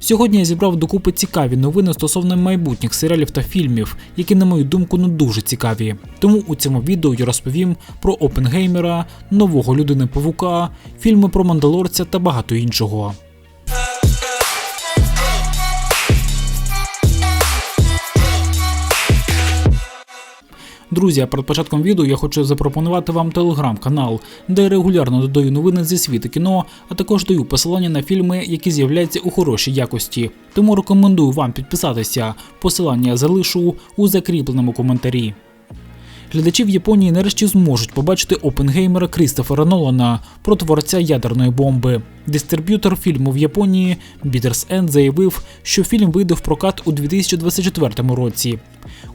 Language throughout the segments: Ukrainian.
Сьогодні я зібрав докупи цікаві новини стосовно майбутніх серіалів та фільмів, які, на мою думку, ну дуже цікаві. Тому у цьому відео я розповім про Опенгеймера, нового людини Павука, фільми про Мандалорця та багато іншого. Друзі, перед початком відео я хочу запропонувати вам телеграм-канал, де я регулярно додаю новини зі світу кіно, а також даю посилання на фільми, які з'являються у хорошій якості. Тому рекомендую вам підписатися. Посилання залишу у закріпленому коментарі. Глядачі в Японії нарешті зможуть побачити опенгеймера Крістофера Нолана про творця ядерної бомби. Дистриб'ютор фільму в Японії Bitters End заявив, що фільм вийде в прокат у 2024 році.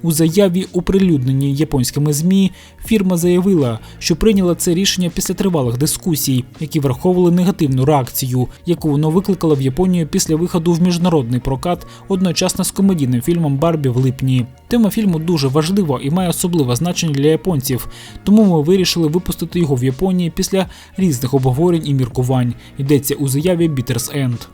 У заяві, оприлюдненій японськими ЗМІ, фірма заявила, що прийняла це рішення після тривалих дискусій, які враховували негативну реакцію, яку воно викликало в Японію після виходу в міжнародний прокат одночасно з комедійним фільмом Барбі в липні. Тема фільму дуже важлива і має особливе значення для японців, тому ми вирішили випустити його в Японії після різних обговорень і міркувань. Йдеться у заяві Bitters End.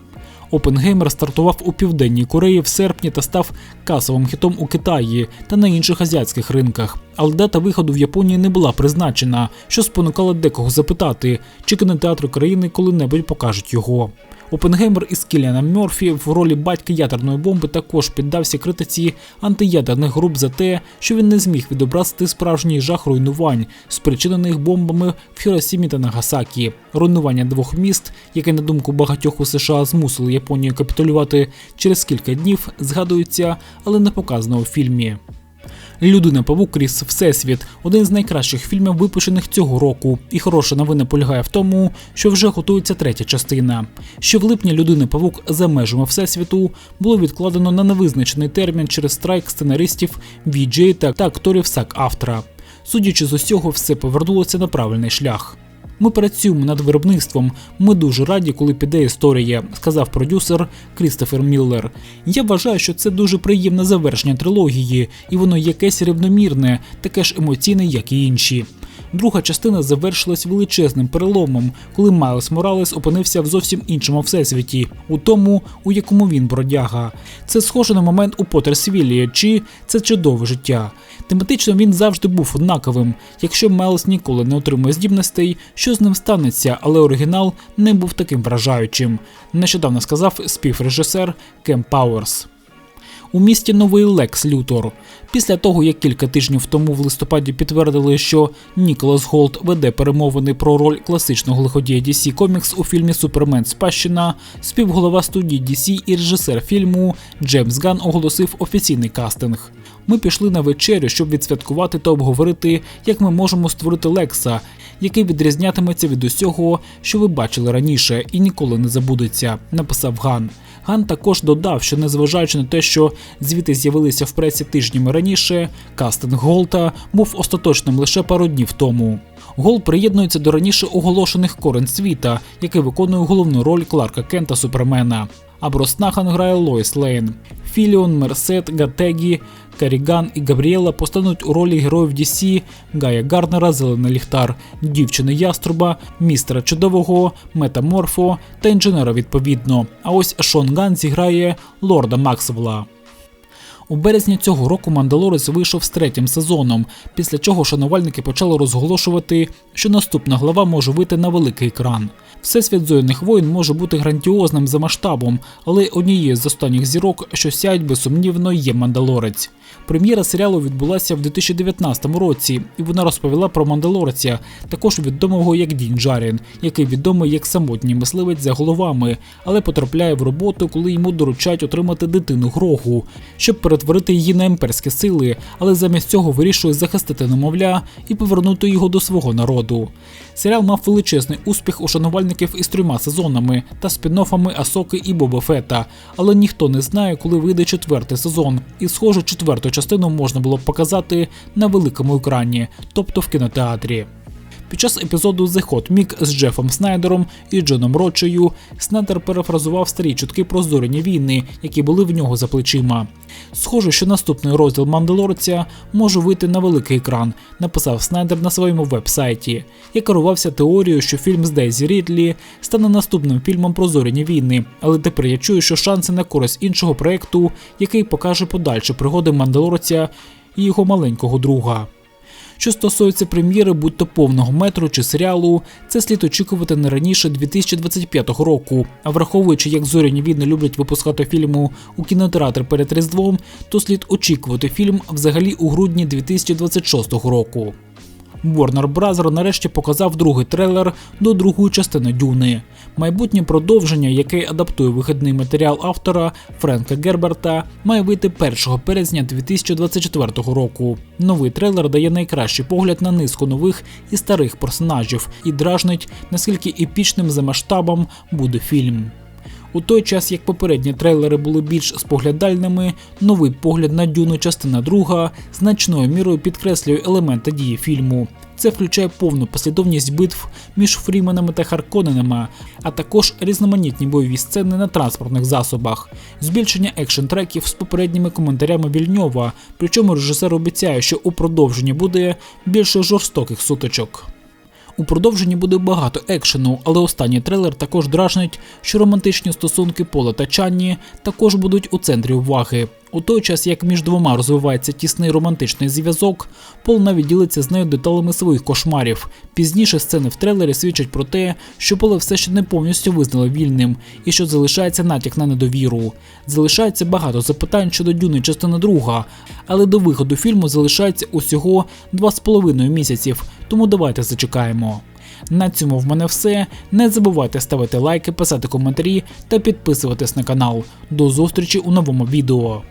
Опенгеймер стартував у південній Кореї в серпні та став касовим хітом у Китаї та на інших азіатських ринках. Але дата виходу в Японії не була призначена, що спонукало декого запитати, чи кінотеатри країни коли-небудь покажуть його. Опенгеймер із Кіліаном Мерфі в ролі батька ядерної бомби також піддався критиці антиядерних груп за те, що він не зміг відобразити справжній жах руйнувань, спричинених бомбами в Хіросімі та Нагасакі. Руйнування двох міст, яке на думку багатьох у США змусили Японію капітулювати через кілька днів, згадується, але не показано у фільмі. Людина Павук крізь Всесвіт один з найкращих фільмів, випущених цього року. І хороша новина полягає в тому, що вже готується третя частина. Ще в липні людини Павук за межами Всесвіту було відкладено на невизначений термін через страйк сценаристів, Віджей та, акторів сак автора. Судячи з усього, все повернулося на правильний шлях. Ми працюємо над виробництвом. Ми дуже раді, коли піде історія, сказав продюсер Крістофер Міллер. Я вважаю, що це дуже приємне завершення трилогії, і воно якесь рівномірне, таке ж емоційне, як і інші. Друга частина завершилась величезним переломом, коли Майлз Моралес опинився в зовсім іншому всесвіті, у тому, у якому він бродяга. Це схоже на момент у Поттерсвіллі, чи це чудове життя. Тематично він завжди був однаковим. Якщо Майлз ніколи не отримує здібностей, що з ним станеться, але оригінал не був таким вражаючим. Нещодавно сказав співрежисер Кем Пауерс. У місті новий Лекс Лютор. Після того, як кілька тижнів тому в листопаді підтвердили, що Ніколас Голд веде перемовини про роль класичного лиходія DC Comics у фільмі Супермен Спадщина, співголова студії DC і режисер фільму Джеймс Ган оголосив офіційний кастинг. Ми пішли на вечерю, щоб відсвяткувати та обговорити, як ми можемо створити Лекса, який відрізнятиметься від усього, що ви бачили раніше, і ніколи не забудеться, написав Ган. Ган також додав, що незважаючи на те, що звіти з'явилися в пресі тижнями раніше, кастинг Голта був остаточним лише пару днів тому. Гол приєднується до раніше оголошених корен світа, який виконує головну роль Кларка Кента Супермена. А Броснахан грає Лоїс Лейн. Філіон, Мерсет, Гатегі, Каріган і Габріела постануть у ролі героїв DC, Гая Гарнера, Зелений Ліхтар, дівчини Яструба, містера Чудового, Метаморфо та інженера відповідно. А ось Шон Ган зіграє Лорда Максвелла. У березні цього року Мандалорець вийшов з третім сезоном, після чого шанувальники почали розголошувати, що наступна глава може вийти на великий екран. Всесвіт зоряних воїн може бути грандіозним за масштабом, але однією з останніх зірок, що сяють безсумнівно, є Мандалорець. Прем'єра серіалу відбулася в 2019 році, і вона розповіла про Мандалорця, також відомого як Дін Джарін, який відомий як самотній мисливець за головами, але потрапляє в роботу, коли йому доручають отримати дитину Грогу, щоб перетворити її на імперські сили, але замість цього вирішує захистити немовля і повернути його до свого народу. Серіал мав величезний успіх у шанувальників очільників із трьома сезонами та спін-оффами Асоки і Боба Фета, але ніхто не знає, коли вийде четвертий сезон. І схоже, четверту частину можна було показати на великому екрані, тобто в кінотеатрі. Під час епізоду The Hot Мік з Джефом Снайдером і Джоном Рочею Снайдер перефразував старі чутки про зоряні війни, які були в нього за плечима. Схоже, що наступний розділ Мандалорця може вийти на великий екран, написав Снайдер на своєму веб-сайті. Я керувався теорією, що фільм з Дейзі Рідлі стане наступним фільмом про зоряні війни, але тепер я чую, що шанси на користь іншого проекту, який покаже подальші пригоди Мандалорця і його маленького друга. Що стосується прем'єри, будь то повного метру чи серіалу, це слід очікувати не раніше 2025 року. А враховуючи, як зоряні війни люблять випускати фільму у кінотеатр перед Різдвом, то слід очікувати фільм взагалі у грудні 2026 року. Warner Bros. нарешті показав другий трейлер до другої частини Дюни. Майбутнє продовження, яке адаптує вихідний матеріал автора Френка Герберта, має вийти 1 березня 2024 року. Новий трейлер дає найкращий погляд на низку нових і старих персонажів і дражнить, наскільки епічним за масштабом буде фільм. У той час, як попередні трейлери були більш споглядальними, новий погляд на дюну частина друга значною мірою підкреслює елементи дії фільму. Це включає повну послідовність битв між Фріменами та Харконенами, а також різноманітні бойові сцени на транспортних засобах, збільшення екшн треків з попередніми коментарями Вільньова. Причому режисер обіцяє, що у продовженні буде більше жорстоких сутичок. У продовженні буде багато екшену, але останній трейлер також дражнить, що романтичні стосунки Пола та Чанні також будуть у центрі уваги. У той час, як між двома розвивається тісний романтичний зв'язок, Пол навіть ділиться з нею деталями своїх кошмарів. Пізніше сцени в трейлері свідчать про те, що Поле все ще не повністю визнали вільним і що залишається натяк на недовіру. Залишається багато запитань щодо дюни частини друга, але до виходу фільму залишається усього 2,5 місяців, тому давайте зачекаємо. На цьому в мене все. Не забувайте ставити лайки, писати коментарі та підписуватись на канал. До зустрічі у новому відео.